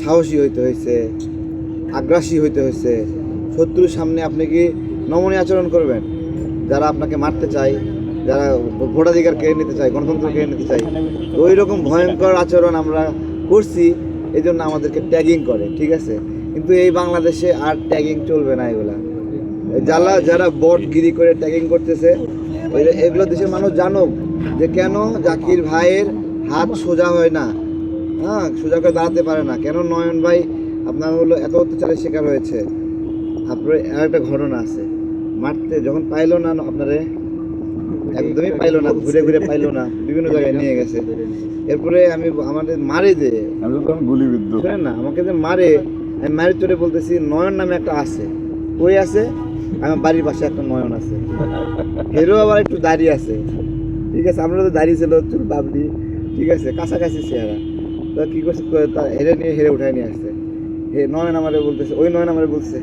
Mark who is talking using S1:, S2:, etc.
S1: সাহসী হইতে হয়েছে আগ্রাসী হইতে হয়েছে শত্রুর সামনে আপনি কি নমনীয় আচরণ করবেন? যারা আপনাকে মারতে চায়, যারা ভোটাধিকার কেড়ে নিতে চায়, গণতন্ত্র কেড়ে নিতে চায়, তো ওই রকম ভয়ঙ্কর আচরণ আমরা করছি এই জন্য আমাদেরকে ট্যাগিং করে, ঠিক আছে? কিন্তু এই বাংলাদেশে আর ট্যাগিং চলবে না এগুলা। যারা যারা বট গিরি করে ট্যাগিং করতেছে এগুলো দেশের মানুষ জানুক যে কেন জাকির ভাইয়ের হাত সোজা হয় না। হ্যাঁ সোজা করে দাঁড়াতে পারে না। কেন নয়ন ভাই আপনার হলো এত অত্যাচারের শিকার হয়েছে। আপনার আর একটা ঘটনা আছে। মারতে যখন পাইলো না আপনারে একদমই পাইলো না ঘুরে ঘুরে পাইলো না বিভিন্ন জায়গায় নিয়ে গেছে। এরপরে আমি আমাদের মারে যে
S2: গুলিবিদ্ধ।
S1: শোনেন না আমাকে যে মারে আমি মারের চড়ে বলতেছি নয়ন নামে একটা আছে। কই আছে? আমার বাড়ির পাশে একটা নয়ন আছে। হেরো আবার একটু দাঁড়িয়ে আছে। ঠিক আছে আমরা তো দাড়ি ছিল চুল বাবলি। ঠিক আছে কাছাকাছি চেহারা। তো কি করছে হেরে নিয়ে হেরে উঠায় নিয়ে আসছে। হে নয় নাম্বারে বলতেছে, ওই নয় নাম্বারে বলছে।